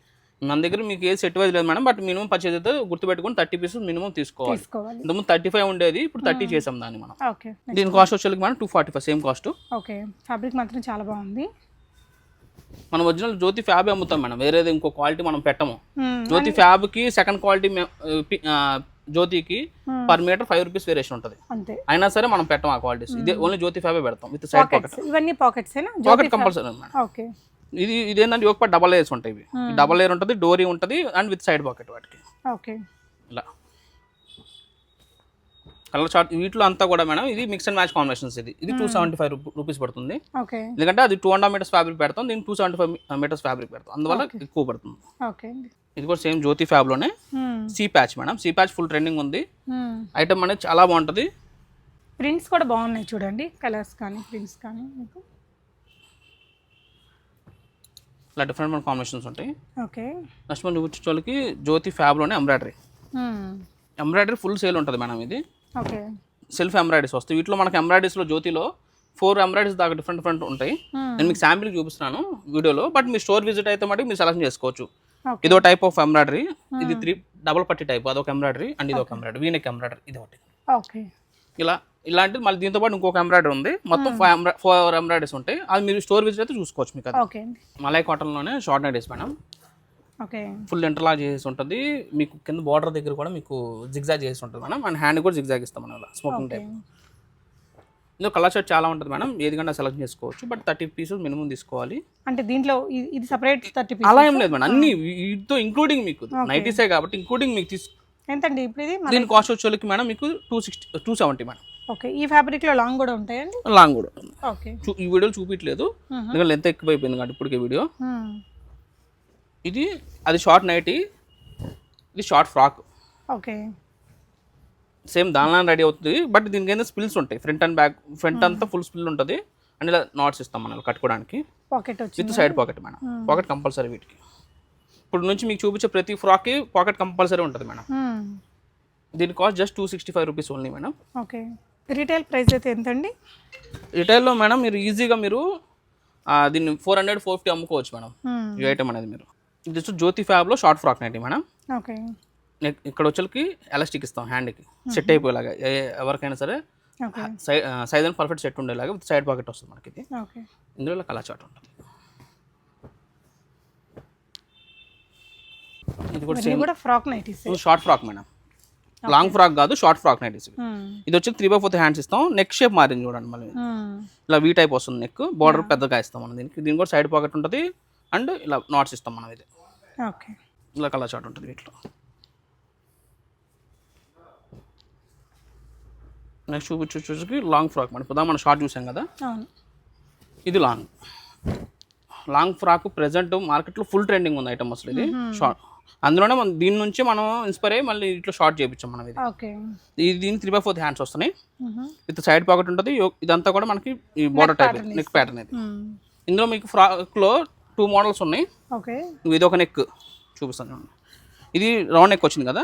మన దగ్గర మీకు ఏ సెట్ వైజ్ లేదు మేడం బట్ మినిమం పర్చేజ్ అయితే గుర్తుపెట్టుకుని థర్టీ పీసెస్ మినిమం తీసుకోవాలి. ఇంతకుముందు థర్టీ ఫైవ్ ఉండేది ఇప్పుడు థర్టీ చేసాం దాన్ని మనం. దీని కాస్ట్ వచ్చేది madam two forty five same cost okay fabric మాత్రం చాలా బాగుంది. మనం ఒరిజినల్ జ్యోతి ఫ్యాబ్ అమ్ముతాం మేడం. వేరేది ఇంకో క్వాలిటీ మనం పెట్టము. జ్యోతి ఫ్యాబ్కి సెకండ్ క్వాలిటీ జ్యోతికి per metre five rupees variation ఉంటుంది. అయినా సరే మనం పెట్టం ఆ క్వాలిటీస్ ఇదే ఓన్లీ జ్యోతి ఫ్యాబే పెడతాం విత్ సైడ్ పాకెట్ ఇవన్నీ పాకెట్స్ ఏనా? Pocket compulsory madam. ఓకే. ఇది ఇదేంటంటే ఒక డబల్ లేయర్స్ ఉంటాయి ఇవి. డబల్ లేయర్ ఉంటుంది డోరీ ఉంటుంది అండ్ విత్ సైడ్ పాకెట్ వాటికి. ఓకే. ఇలా. కలర్ చార్ట్ వీటిలో అంతా కూడా మేడం ఇది మిక్స్ అండ్ మ్యాచ్ కాంబినేషన్స్ ఇది. ఇది టూ సెవెంటీ ఫైవ్ రూపీస్ పడుతుంది. ఎందుకంటే అది two and half metres fabric పెడతాం దీనికి two seventy five metres fabric పెడతాం. అందువల్ల ఎక్కువ పడుతుంది. ఇది కూడా same Jyothi ఫ్యాబ్లోనే C patch madam. C patch full trending ఉంది. ఐటమ్ అనేది చాలా బాగుంటుంది. ప్రింట్స్ కూడా బాగున్నాయి చూడండి. కలర్స్ కానీ ప్రింట్స్ కానీ మీకు. ఇలా డిఫరెంట్ కాంబినేషన్స్ ఉంటాయి. ఓకే నెక్స్ట్ మనం చూపించే వాళ్ళకి జ్యోతి ఫ్యాబ్లోనే ఎంబ్రాయిడరీ ఎంబ్రాయిడరీ ఫుల్ సేల్ ఉంటుంది మేడం ఇది. సెల్ఫ్ ఎంబ్రాయిడరీస్ వస్తాయి. వీటిలో మనకి ఎంబ్రాయిడరీస్లో జ్యోతిలో ఫోర్ ఎంబ్రాయిడరీస్ దాకా డిఫరెంట్ డిఫరెంట్ ఉంటాయి. నేను మీకు శాంపిల్ చూపిస్తున్నాను వీడియోలో బట్ మీ స్టోర్ విజిట్ అయితే మటుకు మీరు సెలెక్ట్ చేసుకోవచ్చు. ఇదో టైప్ ఆఫ్ ఎంబ్రాయిడరీ ఇది త్రీ డబుల్ పట్టి టైప్ అదొక ఎంబ్రాయిడరీ అండ్ ఇది ఒక ఎంబ్రాయిడరీ వీనెక్ ఎంబ్రాయిడరీ ఇది ఒకటి. ఓకే. ఇలా ఇలాంటిది మళ్ళీ దీంతో పాటు ఇంకొక ఎంబ్రాయిడరీ ఉంది. మొత్తం ఫైవ్ ఫోర్ ఎంబ్రాయిడరీస్ ఉంటాయి. అది మీరు స్టోర్ విజిట్ అయితే చూసుకోవచ్చు మీకు మలై కాటన్లోనే short nighties madam okay. Full interlock చేసి ఉంటుంది. మీకు కింద బార్డర్ దగ్గర కూడా మీకు జిగ్జాగ్ చేసి ఉంటుంది మేడం. అండ్ హ్యాండ్ కూడా జిగ్జాగ్ ఇస్తాం మనం స్మోకింగ్ టైప్. ఇందులో కలర్ షర్ట్ చాలా ఉంటుంది మేడం. ఏది కన్నా సెలెక్ట్ చేసుకోవచ్చు. బట్ థర్టీ పీసెస్ మినిమం తీసుకోవాలి. అంటే దీంట్లో ఇది సపరేట్ థర్టీ అలా ఏం లేదు మేడం. అన్ని వీటితో ఇంక్లూడింగ్ మీకు. నైటీసే కాబట్టి ఇంక్లూడింగ్ మీకు తీసు ఎంతండి ఇప్పుడు ఇది? దీని కాస్ట్ వచ్చేకి మేడం మీకు two sixty two seventy madam. Okay. ఈ ఫ్యాబ్రిక్లో లాంగ్ కూడా ఉంటాయండి? లాంగ్ కూడా. ఓకే. ఈ వీడియోలో చూపించలేదు ఎందుకంటే లెంత్ ఎక్కువైపోయింది కాబట్టి ఇప్పటికే వీడియో. ఇది అది షార్ట్ నైటీ ఇది షార్ట్ ఫ్రాక్ ఓకే. సేమ్ దానిలో రెడీ అవుతుంది. బట్ దీనికి స్పిల్స్ ఉంటాయి. ఫ్రంట్ అండ్ బ్యాక్ ఫ్రంట్ అంతా ఫుల్ స్పిల్ ఉంటుంది. అండ్ ఇలా నాట్స్ ఇస్తాం మనం కట్టుకోవడానికి. Pocket with side pocket madam. Pocket compulsory వీటికి. ఇప్పుడు నుంచి మీకు చూపించే ప్రతి ఫ్రాక్కి పాకెట్ కంపల్సరీ ఉంటుంది మేడం. దీని cost just two sixty five rupees only madam. Okay. Retail price అయితే ఎంతండి? రిటైల్లో మేడం మీరు ఈజీగా మీరు దీన్ని ఫోర్ హండ్రెడ్ ఫోర్ ఫిఫ్టీ అమ్ముకోవచ్చు మేడం. Hmm. ఈ ఐటమ్ అనేది మీరు. ఇది వచ్చి జ్యోతి ఫ్యాబ్లో short frock nightie madam. Okay. Neck- ఇక్కడ వచ్చేకి ఎలాస్టిక్ ఇస్తాం హ్యాండ్కి సెట్ అయిపోయేలాగా ఎవరికైనా సరే సైజ్ అండ్ పర్ఫెక్ట్ సెట్ ఉండేలాగా సైడ్ పాకెట్ వస్తుంది మనకి ఇది ఇందులో కలర్ చాట్ ఉంటుంది. ఇది కూడా కూడా frock nighties same short frock madam. Long frock కాదు షార్ట్ ఫ్రాక్ నైటీస్. ఇది వచ్చి త్రీ బై ఫోర్త్ హ్యాండ్స్ ఇస్తాం. నెక్ షేప్ మారింది చూడండి మళ్ళీ. ఇలా వీ టైప్ వస్తుంది నెక్ బార్డర్ పెద్దగా ఇస్తాం మనం దీనికి. దీనికి కూడా సైడ్ పాకెట్ ఉంటుంది. అండ్ ఇలా నాట్స్ ఇస్తాం మనం ఇది ఓకే. ఇలా కలర్ చాట్ ఉంటుంది వీటిలో. నెక్స్ట్ చూపించి చూసి లాంగ్ ఫ్రాక్ మనం ఇప్పుడు మనం షార్ట్ చూసాం కదా? ఇది లాంగ్ లాంగ్ ఫ్రాక్ ప్రెసెంట్ మార్కెట్లో ఫుల్ ట్రెండింగ్ ఉంది ఐటమ్ అసలు ఇది. షార్ట్ అందులోనే మనం దీని నుంచి మనం ఇన్స్పైర్ అయ్యి మళ్ళీ ఇట్లా షార్ట్ చేయించాం మనం ఇది. ఓకే. ఇది దీని త్రీ బై ఫోర్త్ హ్యాండ్స్ వస్తున్నాయి. విత్ సైడ్ పాకెట్ ఉంటుంది. ఇదంతా కూడా మనకి ఈ బోర్డర్ టైప్ నెక్ ప్యాటర్న్ ఇది. ఇందులో మీకు ఫ్రాక్లో టూ మోడల్స్ ఉన్నాయి. ఓకే. నువ్వు ఇది ఒక నెక్ చూపిస్తాను చూడండి. ఇది రౌండ్ నెక్ వచ్చింది కదా?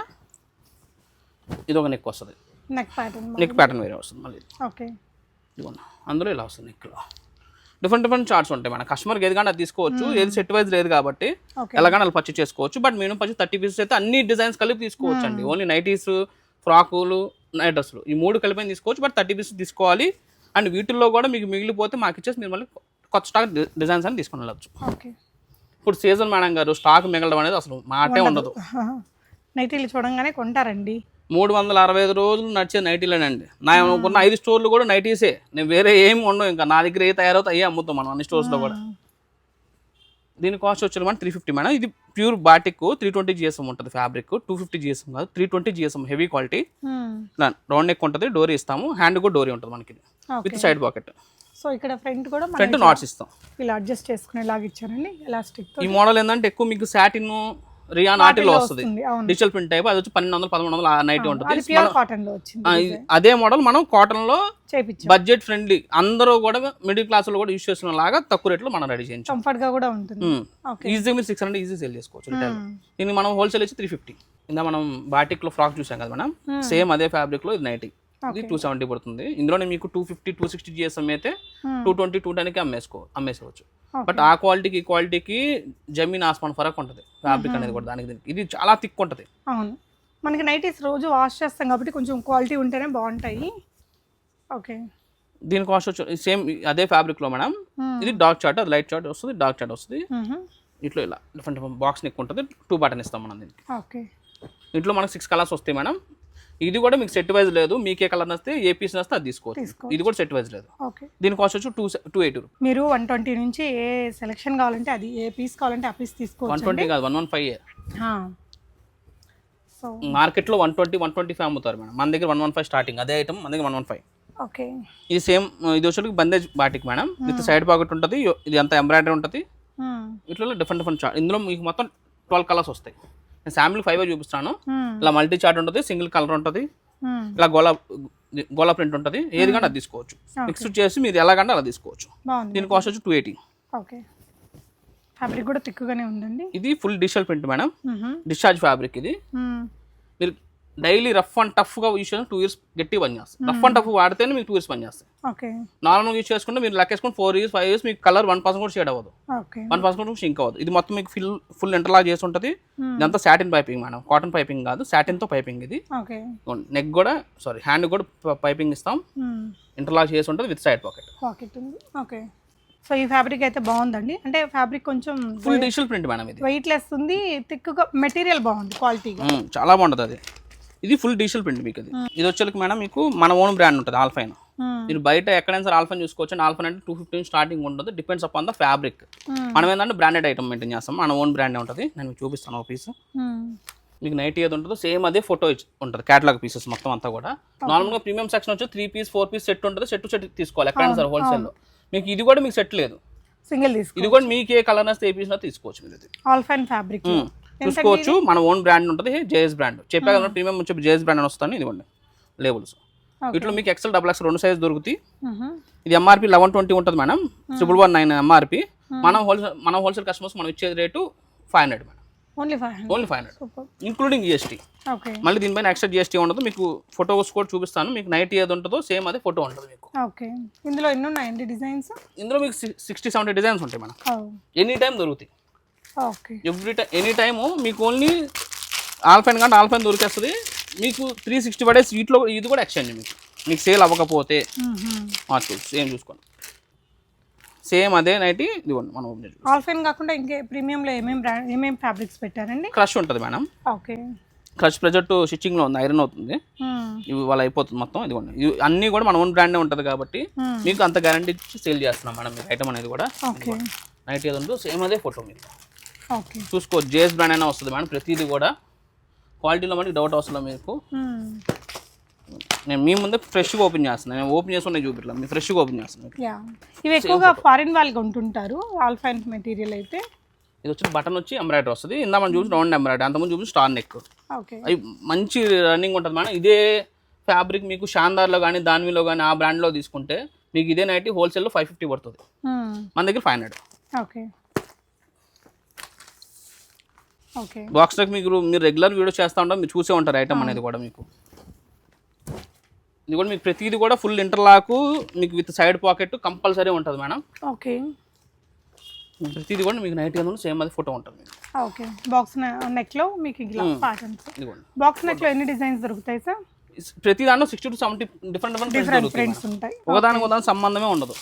ఇది ఒక నెక్ వస్తుంది. నెక్ ప్యాటర్న్ నెక్ ప్యాటర్న్ వేరే వస్తుంది మళ్ళీ. ఓకే. ఇదిగోండి. అందులో ఇలా వస్తుంది నెక్లో డిఫరెంట్ డిఫరెంట్ చార్ట్స్ ఉంటాయి మన కస్టమర్కి ఏది కానీ అది తీసుకోవచ్చు. ఏది సెట్ వైజ్ లేదు కాబట్టి ఎలాగైనా వాళ్ళు పర్చేస్ చేసుకోవచ్చు. But minimum purchase thirty pieces అయితే అన్ని డిజైన్స్ కలిపి తీసుకోవచ్చు అండి. ఓన్లీ నైటీస్ ఫ్రాకులు నైట్ డ్రెస్సులు ఈ మూడు కలిపి తీసుకోవచ్చు. బట్ థర్టీ పీసెస్ తీసుకోవాలి. అండ్ వీటిల్లో కూడా మీకు మిగిలిపోతే మాకు ఇచ్చేసి మీరు మళ్ళీ కొత్త స్టాక్ డిజైన్స్ అని తీసుకుని వెళ్ళచ్చు. ఇప్పుడు సీజన్ మేడం గారు స్టాక్ మిగలడం అనేది అసలు మాటే ఉండదు. నైటీలు చూడంగానే కొంటారండి. మూడు వందల అరవై ఐదు రోజులు నడిచే నైటీలేనండి నా అనుకున్న ఐదు స్టోర్లు కూడా నైటీసే నేను వేరే ఏమి ఉండవు ఇంకా. నా దగ్గర ఏ తయారవుతా అయ్యే అమ్ముతాం మనం అన్ని స్టోర్స్లో కూడా. దీని కాస్ట్ వచ్చేది మన త్రీ ఫిఫ్టీ మేడం ఇది pure batik three twenty GSM ఉంటుంది ఫ్యాబ్రిక్ టూ ఫిఫ్టీ జిఎస్ఎం కాదు three twenty GSM heavy quality round neck ఉంటుంది డోరీ ఇస్తాము. హ్యాండ్ కూడా డోరీ ఉంటుంది మనకి విత్ సైడ్ పాకెట్ సో ఇక్కడ ఫ్రంట్ కూడా ఫ్రంట్ నాట్స్ ఇస్తాం. ఇలా అడ్జస్ట్ చేసుకునేలాగా ఇచ్చారండి ఎలాస్టిక్తో. ఈ మోడల్ ఏంటంటే ఎక్కువ మీకు సాటిన్ రియాన్ ఆర్టిలో వస్తుంది. డిజిటల్ ప్రింట్ టైప్ అది వచ్చి పన్నెండు వందలు పదమూడు వందలు నైట్ ఉంటుంది. అదే మోడల్ మనం కాటన్లో బడ్జెట్ ఫ్రెండ్లీ అందరూ కూడా మిడిల్ క్లాస్లో కూడా యూస్ చేస్తున్న లాగా తక్కువ రేట్లో మనం రెడీ చేయించాం. కంఫర్ట్గా కూడా ఉంటుంది. ఓకే ఈజీగా మీరు సిక్స్ హండ్రెడ్ ఈజీ సేల్ చేసుకోవచ్చు రిటైల్ దీన్ని మనం హోల్సేల్ వచ్చి త్రీ ఫిఫ్టీ ఇందా మనం బాటిక్లో ఫ్రాక్ చూసాం కదా మనం సేమ్ అదే ఫ్యాబ్రిక్లో ఇది నైటీ ఇది టూ సెవెంటీ పడుతుంది. ఇందులోనే మీకు two fifty two sixty GSM అయితే టూ ట్వంటీ టూ టెన్కి అమ్మేసుకో అమ్మేసుకోవచ్చు. బట్ ఆ క్వాలిటీకి ఈ క్వాలిటీకి జమీన్ ఆస్మాన్ ఫరక్ ఉంటుంది. ఫ్యాబ్రిక్ అనేది కూడా దానికి దీనికి. ఇది చాలా థిక్ ఉంటుంది. అవును. మనకి నైటీస్ రోజు వాష్ చేస్తాం కాబట్టి కొంచెం క్వాలిటీ ఉంటేనే బాగుంటాయి. ఓకే. దీని కాస్ట్ వచ్చి సేమ్ అదే ఫ్యాబ్రిక్లో మేడం ఇది డార్క్ చార్ట్ అది లైట్ చార్ట్ వస్తుంది డార్క్ చార్ట్ వస్తుంది. ఇట్లా ఇలా డిఫరెంట్ బాక్స్ నెక్ ఉంటుంది టూ బటన్ ఇస్తాం మనం దీనికి. ఓకే. ఇంట్లో మనకు సిక్స్ కలర్స్ వస్తాయి మేడం. ఇది కూడా మీకు సెట్ వైజ్ లేదు. మీకే కలర్ నస్తే ఏ పీస్ నస్తే అది తీసుకోవచ్చు. ఇది కూడా సెట్ వైజ్ లేదు. దీని కాస్ట్ వచ్చి టూ టూ ఎయిటీ మీరు వన్ ట్వంటీ నుంచి ఏ సెలెక్షన్ కావాలంటే అది ఏ పీస్ కావాలంటే ఆ పీస్ వన్ తీసుకోవచ్చు ట్వంటీ కాదు వన్ వన్ ఫైవ్ మార్కెట్లో one twenty one twenty five అమ్ముతారు మేడం. మన దగ్గర వన్ వన్ ఫైవ్ స్టార్టింగ్ అదే ఐటమ్ మన దగ్గర వన్ వన్ ఫైవ్ ఓకే. ఇది సేమ్ ఇది వచ్చేసి bandhej batik madam. With side pocket ఉంటుంది ఇది అంతా ఎంబ్రాయిడరీ ఉంటుంది. ఇట్లా డిఫరెంట్ డిఫరెంట్ ఇందులో మీకు మొత్తం ట్వెల్వ్ కలర్స్ వస్తాయి. నేను శాంపిల్ ఫైవ్ చూపిస్తాను. ఇలా మల్టీ చార్ట్ ఉంటుంది సింగిల్ కలర్ ఉంటుంది ఇలా గోలా గోలా ప్రింట్ ఉంటుంది. ఏది కానీ అది తీసుకోవచ్చు. మిక్స్ చేసి మీరు ఎలాగంటే అలా తీసుకోవచ్చు. దీని కాస్ట్ వచ్చి టూ ఎయిటీ ఓకే. ఫ్యాబ్రిక్ కూడా తిక్కుగానే ఉందండి. ఇది full digital print madam. Discharge fabric ఇది. మీరు డైలీ రఫ్ అండ్ టఫ్గా యూస్ చేసిన టూ ఇయర్స్ గట్టి పని చేస్తాయి. రఫ్ అండ్ టఫ్ వాడితేనే మీకు టూ ఇయర్స్ పని చేస్తాయి. ఓకే. నార్మల్ యూస్ చేసుకుంటే మీరు లెక్కేసుకుని ఫోర్ ఇయర్స్ ఫైవ్ ఇయర్స్ మీకు కలర్ వన్ పర్సెంట్ కూడా షేడ్ అవ్వదు. వన్ పర్సెంట్ కూడా షింక్ అవ్వదు. ఇది మొత్తం మీకు ఫుల్ ఫుల్ ఇంటర్లాక్ చేసి ఉంటుంది. ఇదంతా satin piping madam. Cotton piping కాదు సాటిన్తో పైపింగ్ ఇది. ఓకే. నెక్ కూడా సారీ హ్యాండ్ కూడా పైపింగ్ ఇస్తాం. మ్మ్. ఇంటర్లాక్ చేసి ఉంటుంది with side pocket. Pocket okay. So ఈ ఫ్యాబ్రిక్ అయితే బాగుందండి. అంటే ఫ్యాబ్రిక్ కొంచెం ఫుల్ డిజిటల్ ప్రింట్ మేడం ఇది. వెయిట్ లెస్ ఉంది తిక్కుగా మెటీరియల్ బాగుంది క్వాలిటీగా. మ్మ్, చాలా బాగుంటుంది అది. ఇది ఫుల్ డిజిటల్ ప్రింట్ మీకు ఇది ఇది వచ్చేకి మేడం మీకు మన ఓన్ బ్రాండ్ ఉంటుంది ఆల్ఫైన్ మీరు బయట ఎక్కడైనా సరే ఆల్ఫైన్ చూసుకోవచ్చు. అండ్ ఆల్ఫైన్ అంటే టూ ఫిఫ్టీన్ స్టార్టింగ్ ఉంటుంది డిపెండ్స్ అపాన్ ద ఫ్యాబ్రిక్ మనం ఏంటంటే బ్రాండెడ్ ఐటమ్ మెయింటైన్ చేస్తాం. మన ఓన్ బ్రాండ్ ఉంటుంది. నేను మీకు చూపిస్తాను ఒక పీస్ మీకు నైట్ ఏది ఉంటుందో సేమ్ అదే ఫోటో ఉంటుంది క్యాటలాగ్ పీసెస్ మొత్తం అంతా కూడా. నార్మల్గా ప్రీమియం సెక్షన్ వచ్చి three piece four piece set ఉంటుంది. సెట్ సెట్ తీసుకోవాలి ఎక్కడైనా సరే హోల్సేల్లో మీకు ఇది కూడా మీకు సెట్ లేదు. సింగిల్ తీసుకో ఇది కూడా మీకు ఏ కలర్ నస్తే ఏ పీస్ తీసుకోవచ్చు మీరు ఇది ఆల్ ఫైన్ ఫ్యాబ్రిక్ చూసుకోవచ్చు. మన ఓన్ బ్రాండ్ ఉంటుంది. జేఎస్ బ్రాండ్ చెప్పా కదా ప్రీమియం వచ్చి జేఎస్ బ్రాండ్ అని వస్తాను. ఇదిగోండి లేబుల్స్ వీటిలో మీకు ఎక్సెల్ డబుల్ ఎక్స్ రెండు సైజ్ దొరుకుతాయి. ఇది ఎంఆర్పి లెవెన్ ట్వంటీ ఉంటుంది madam. Triple one nine MRP మనం హోల్సేల్ మన హోల్సేల్ కస్టమర్స్ మనం ఇచ్చే rate five hundred madam. Only five hundred including GST మళ్ళీ దీనిపైన ఎక్స్ట్రా జిఎస్టీ ఉండదు. మీకు ఫోటోస్ కూడా చూపిస్తాను. మీకు నైట్ ఏది ఉంటుందో సేమ్ అదే ఫోటో ఉంటుంది మీకు. ఓకే ఇందులో ఎన్ని ఉన్నాయండి డిజైన్స్ ఇందులో మీకు సిక్స్టీ సెవెంటీ డిజైన్స్ ఉంటాయి మేడం. ఎనీ టైం దొరుకుతాయి. ఎవ్రీ టైం ఎనీ టైము మీకు ఓన్లీ ఆల్ఫైన్ కంటే ఆల్ఫైన్ దొరికేస్తుంది. మీకు త్రీ సిక్స్టీ ఫైవ్ డేస్ వీటిలో ఇది కూడా ఎక్స్చేంజ్ మీకు. మీకు సేల్ అవ్వకపోతే సేమ్ చూసుకోండి. సేమ్ అదే నైట్ ఇదిగోండి మనం ఓపెన్ చేసి ఆల్ ఫైన్ కాకుండా ఇంకే ప్రీమియంలో ఏమేమి బ్రాండ్ ఏమేమి ఫ్యాబ్రిక్స్ పెట్టారండి? క్రష్ ఉంటుంది మేడం. ఓకే క్రష్ ప్రజెంట్ స్టిచ్చింగ్లో ఉంది ఐరన్ అవుతుంది. ఇవి వాళ్ళ అయిపోతుంది మొత్తం ఇదిగోండి. ఇవి అన్నీ కూడా మన ఓన్ బ్రాండే ఉంటుంది కాబట్టి మీకు అంత గ్యారంటీ ఇచ్చి సేల్ చేస్తున్నాం మేడం మీకు ఐటమ్ అనేది కూడా. ఓకే నైట్ ఏది ఉందో సేమ్ అదే ఫోటో మీకు. చూసుకోవచ్చు జేఎస్ బ్రాండ్ అయినా వస్తుంది మేడం ప్రతిదీ కూడా. క్వాలిటీలో మనకి డౌట్ అవసరం మీకు. నేను మీ ముందే ఫ్రెష్గా ఓపెన్ చేస్తున్నాను నేను ఓపెన్ చేసుకునే చూపిట్లా. మీ ఫ్రెష్గా ఓపెన్ చేస్తాను మీకు యా. ఇవి ఎక్కువగా ఫారిన్ వాళ్ళకి ఉంటుంటారు ఆల్ ఫైన్ మెటీరియల్ అయితే. ఇది వచ్చి బటన్ వచ్చి ఎంబ్రాయిడరీ వస్తుంది. ఇందా మనం చూసి రౌండ్ ఎంబ్రాయిడరీ అంతకుముందు చూసి స్టార్ నెక్. ఓకే. అవి మంచి రన్నింగ్ ఉంటుంది మేడం. ఇదే ఫ్యాబ్రిక్ మీకు షాందార్లో కానీ దానిలో కానీ ఆ బ్రాండ్లో తీసుకుంటే మీకు ఇదే నైట్ హోల్సేల్లో ఫైవ్ ఫిఫ్టీ పడుతుంది. మన దగ్గర five hundred. Okay. Okay. Box మీకు మీరు రెగ్యులర్ వీడియో చేస్తూ ఉంటాం మీరు చూసే ఉంటారు ఐటమ్ అనేది కూడా మీకు. ఇది కూడా మీకు ప్రతిదీ కూడా ఫుల్ ఇంటర్లాక్ మీకు విత్ సైడ్ పాకెట్ కంపల్సరీ ఉంటుంది మేడం ఓకే. ప్రతిదీ కూడా మీకు నైట్ సేమ్ అది ఫోటో ఉంటుంది ఓకే. బాక్స్ నెక్లో మీకు బాక్స్ నెక్లో ఎన్ని డిజైన్స్ దొరుకుతాయి సార్ ప్రతి దాంట్లో sixty to seventy different different prints ఉంటాయి. ఒకదానికి ఒకదాని సంబంధమే ఉండదు.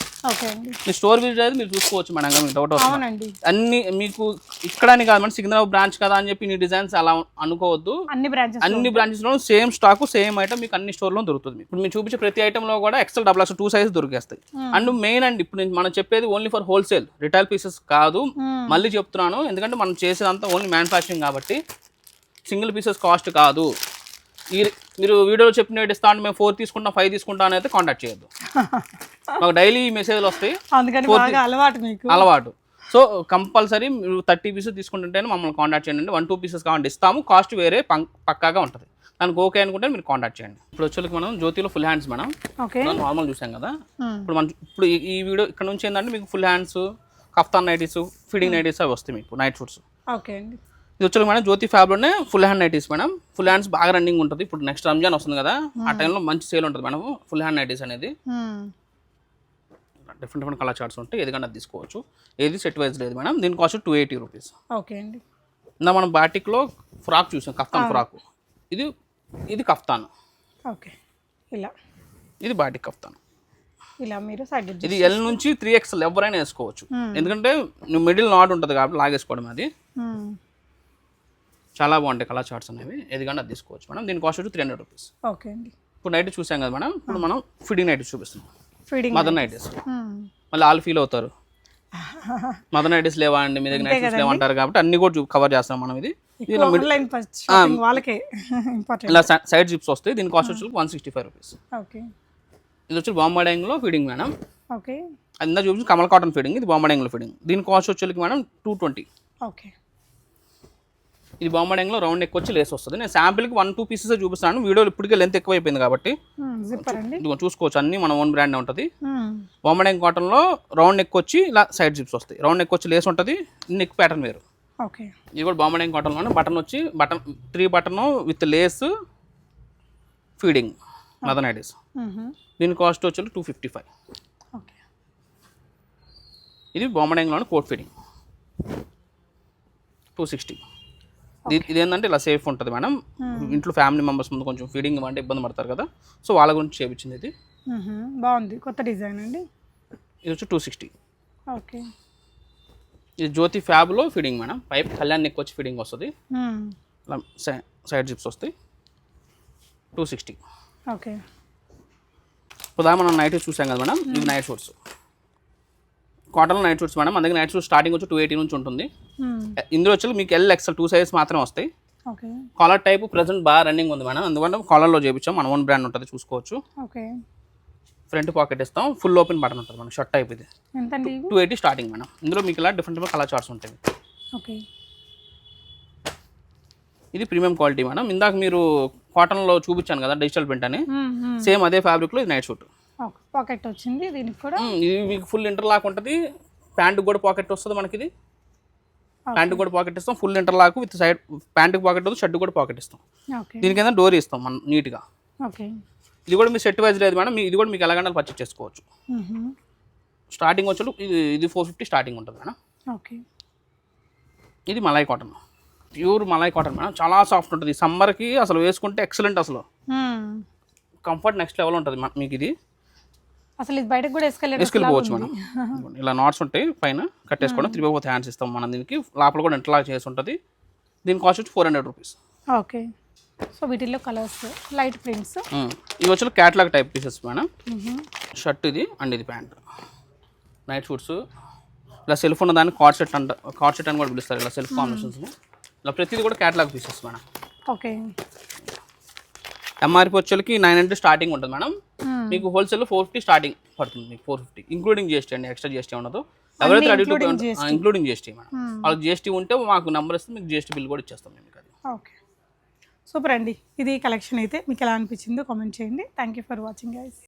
మీ స్టోర్ విజిట్ అయితే మీరు చూసుకోవచ్చు మేడం మీకు డౌట్ అవునండి. అన్ని మీకు ఇక్కడని కాదు మేడం సికింద్రాబాద్ బ్రాంచ్ కదా అని చెప్పి నీ డిజైన్స్ అలా అనుకోవద్దు. అన్ని బ్రాంచెస్ అన్ని branches లో సేమ్ స్టాక్ సేమ్ ఐటమ్ మీకు అన్ని స్టోర్లో దొరుకుతుంది ఇప్పుడు మీరు చూపించే ప్రతి item లో కూడా XL double X two size దొరికేస్తాయి. And main అండి ఇప్పుడు మనం చెప్పేది only for wholesale retail pieces కాదు. మళ్ళీ చెప్తున్నాను ఎందుకంటే మనం చేసేదంతా ఓన్లీ మ్యానుఫ్యాక్చరింగ్ కాబట్టి సింగిల్ పీసెస్ కాస్ట్ కాదు. ఈ మీరు వీడియోలో చెప్పిన ఇస్తా అంటే మేము ఫోర్ తీసుకుంటాం ఫైవ్ తీసుకుంటాం అని అయితే కాంటాక్ట్ చేయొద్దు. మాకు డైలీ మెసేజ్లు వస్తాయి. అలవాటు మీకు. అలవాటు. సో కంపల్సరీ మీరు థర్టీ పీసెస్ తీసుకుంటుంటేనే మమ్మల్ని కాంటాక్ట్ చేయండి. వన్ టూ పీసెస్ కావాలంటే ఇస్తాము. కాస్ట్ వేరే పం- పక్కాగా ఉంటుంది. దానికి ఓకే అనుకుంటే మీరు కాంటాక్ట్ చేయండి. ఇప్పుడు వచ్చేకి మనం జ్యోతిలో ఫుల్ హ్యాండ్స్ మేడం. నార్మల్ చూసాం కదా. Hmm. ఇప్పుడు మనం ఇప్పుడు ఈ- ఈ వీడియో ఇక్కడ నుంచి ఏంటంటే మీకు full hands kaftan nighties feeding nighties అవి వస్తాయి మీకు నైట్ షూట్స్ ఓకే అండి. ఇది వచ్చేది madam Jyothi ఫ్యాబ్లోనే full hand nighties madam. Full hands బాగా రన్నింగ్ ఉంటుంది. ఇప్పుడు నెక్స్ట్ రంజాన్ వస్తుంది కదా ఆ టైంలో మంచి సేల్ ఉంటుంది మేడం. ఫుల్ హ్యాండ్ నైటీస్ అనేది. Hmm. Different different colour charts ఉంటాయి. ఏదికన్నా తీసుకోవచ్చు. ఏది సెట్ వైజ్ లేదు మేడం. దీని cost two eighty rupees. Okay అండి. ఇందా మనం బాటిక్లో ఫ్రాక్ చూసాం కఫ్తాన్ ఫ్రాక్. ఇది ఇది కఫ్తాన్. ఓకే. ఇలా. ఇది బాటిక్ కఫ్తాన్. ఇలా మీరు ఇది ఎల్ నుంచి త్రీ ఎక్స్ఎల్ ఎవరైనా వేసుకోవచ్చు. ఎందుకంటే నువ్వు మిడిల్ నాట్ ఉంటుంది కాబట్టి లాగేసుకోవడం అది. చాలా బాగుంటాయి కలర్ చార్ట్స్ అనేవి. ఏదికన్నా అది తీసుకోవచ్చు మేడం. దీని కాస్ట్ వచ్చి త్రీ హండ్రెడ్ రూపీస్ ఓకే అండి. ఇప్పుడు నైట్ చూసాం కదా మేడం. ఇప్పుడు మనం ఫిడింగ్ నైట్ చూపిస్తున్నాం. ఫీడింగ్ మదర్ నైటీస్ మళ్ళీ ఆల్ ఫీల్ అవుతారు. మదర్ నైటీస్ లేవా అండి? మీ దగ్గర నైటీస్ లేవంటారు కాబట్టి అన్ని కూడా కవర్ చేస్తాం మనం ఇది. వాళ్ళకే ఇలా సైడ్ జిప్స్ వస్తాయి. దీని కాస్ట్ వచ్చి one sixty five rupees okay ఇది వచ్చి బాంబాడింగ్లో ఫీడింగ్ మేడం. ఓకే అది చూపించి కమల్ కాటన్ ఫీడింగ్ ఇది బాంబాడింగ్లో ఫీడింగ్ దీని కాస్ట్ వచ్చేకి మేడం టూ ట్వంటీ ఓకే ఇది బాంబడింగ్లో రౌండ్ నెక్ వచ్చి లేస్ వస్తుంది. నేను శాంపిల్కి వన్ టూ పీసెస్ చూపిస్తాను వీడియోలో ఇప్పటికే లెంత్ ఎక్కువైపోయింది కాబట్టి. జిప్పర్ అండి. ఇదిగో చూసుకోవచ్చు. అన్ని మన ఓన్ బ్రాండ్ ఉంటుంది. బాంబడింగ్ కాటన్లో రౌండ్ నెక్ వచ్చి ఇలా సైడ్ జిప్స్ వస్తాయి. రౌండ్ నెక్ వచ్చి లేస్ ఉంటుంది. నెక్ ప్యాటర్న్ వేరు. ఓకే. ఇది కూడా బాంబడింగ్ కాటన్లోనే బటన్ వచ్చి button three button with lace feeding mother nighties. దీని కాస్ట్ వచ్చి టూ ఫిఫ్టీ ఫైవ్ ఓకే. ఇది బాంబడింగ్లోనే కోట్ ఫీడింగ్ టూ సిక్స్టీ ఇది ఏంటంటే ఇలా సేఫ్ ఉంటుంది మేడం. ఇంట్లో ఫ్యామిలీ మెంబర్స్ ముందు కొంచెం ఫీడింగ్ ఇవ్వండి ఇబ్బంది పడతారు కదా. సో వాళ్ళ గురించి చేపించింది ఇది. బాగుంది. కొత్త డిజైన్ అండి? ఇది వచ్చి టూ సిక్స్టీ ఓకే ఇది జ్యోతి ఫ్యాబ్లో ఫీడింగ్ మేడం. పైప్ కళ్యాణ్ నెక్ వచ్చి ఫీడింగ్ వస్తుంది. ఇలా సైడ్ జిప్స్ వస్తాయి. టూ సిక్స్టీ ఓకే మనం నైట్ చూసాం కదా మేడం. ఇది night suits cotton night suits madam. మన దగ్గర నైట్ షూట్ స్టార్టింగ్ వచ్చి టూ ఎయిటీ నుంచి ఉంటుంది. మ్మ్. ఇందులో వచ్చి మీకు ఎల్ ఎక్సెల్ టూ సైజెస్ మాత్రమే వస్తాయి. కాలర్ టైప్ ప్రజెంట్ బాగా రన్నింగ్ ఉంది మేడం. అందువల్ల కాలర్లో చేపించాం. మన ఓన్ బ్రాండ్ ఉంటుంది చూసుకోవచ్చు. ఓకే ఫ్రంట్ పాకెట్ ఇస్తాం. ఫుల్ ఓపెన్ బటన్ ఉంటుంది మనం షర్ట్ టైప్ ఇది. Two eighty starting madam. ఇందులో మీకు ఇలా డిఫరెంట్ కలర్ చార్ట్స్ ఉంటాయి. ఓకే ఇది ప్రీమియం క్వాలిటీ మేడం. ఇందాక మీరు కాటన్లో చూపించాను కదా డిజిటల్ ప్రింట్ అని. మ్మ్. మ్మ్. సేమ్ అదే ఫ్యాబ్రిక్లో ఇది నైట్ షూట్ పాకెట్ వచ్చింది దీనికి కూడా ఇది మీకు ఫుల్ ఇంటర్లాక్ ఉంటుంది. ప్యాంటు కూడా పాకెట్ వస్తుంది మనకి ఇది ప్యాంటు కూడా పాకెట్ ఇస్తాం. ఫుల్ ఇంటర్లాక్ విత్ సైడ్ ప్యాంటుకి పాకెట్ వస్తుంది షర్ట్ కూడా పాకెట్ ఇస్తాం. ఓకే దీని కింద డోర్ ఇస్తాం మనం నీట్గా ఓకే ఇది కూడా మీ సెట్ వైజ్ లేదు మేడం. ఇది కూడా మీకు ఎలాగంటే పర్చేస్ చేసుకోవచ్చు. స్టార్టింగ్ వచ్చి ఇది ఇది ఫోర్ ఫిఫ్టీ స్టార్టింగ్ ఉంటుంది మేడం. ఓకే ఇది malai cotton pure malai cotton madam. చాలా సాఫ్ట్ ఉంటుంది. సమ్మర్కి అసలు వేసుకుంటే ఎక్సలెంట్ అసలు. కంఫర్ట్ నెక్స్ట్ లెవెల్ ఉంటుంది మీకు ఇది. అసలు ఇది బయటకు కూడా వేసుకెళ్ళే వేసుకెళ్ళిపోవచ్చు మేడం ఇలా నాట్స్ ఉంటాయి పైన కట్టేసుకోవడం త్రీ బై ఫోర్ హ్యాండ్స్ ఇస్తాం మనం దీనికి. లోపల కూడా ఇంటర్లాక్ చేసి ఉంటుంది దీని కాస్ట్ వచ్చి four hundred rupees okay. So వీటిల్లో కలర్స్ లైట్ ప్రింట్స్ ఇది వచ్చి catalogue type pieces madam. Shirt ఇది అండ్ ఇది ప్యాంట్ నైట్ షూట్స్ ఇలా సెల్ఫ్ ఉన్న దాన్ని కార్డ్ సెట్ అంట కార్డ్ సెట్ అని కూడా పిలుస్తారు ఇలా సెల్ఫ్ కాంబినేషన్స్ ఇలా ప్రతిది కూడా catalogue pieces madam. Okay. MRP వచ్చేకి నైన్ హండ్రెడ్ స్టార్టింగ్ ఉంటుంది మేడం. మీకు హోల్సేల్ ఫోర్ ఫిఫ్టీ స్టార్టింగ్ పడుతుంది మీకు ఫోర్ ఫిఫ్టీ ఇంక్లూడింగ్ జిఎస్టీ అండి ఎక్స్ట్రా జిఎస్టీ ఉండదు. ఎవరైతే ready to including GST madam. వాళ్ళకి జిఎస్టీ ఉంటే మాకు నెంబర్ ఇస్తే మీకు జిఎస్టీ బిల్ కూడా ఇచ్చేస్తాం మేము మీకు అది. ఓకే. సూపర్ అండి. ఇది కలెక్షన్ అయితే మీకు ఎలా అనిపించిందో కామెంట్ చేయండి. Thank you for watching guys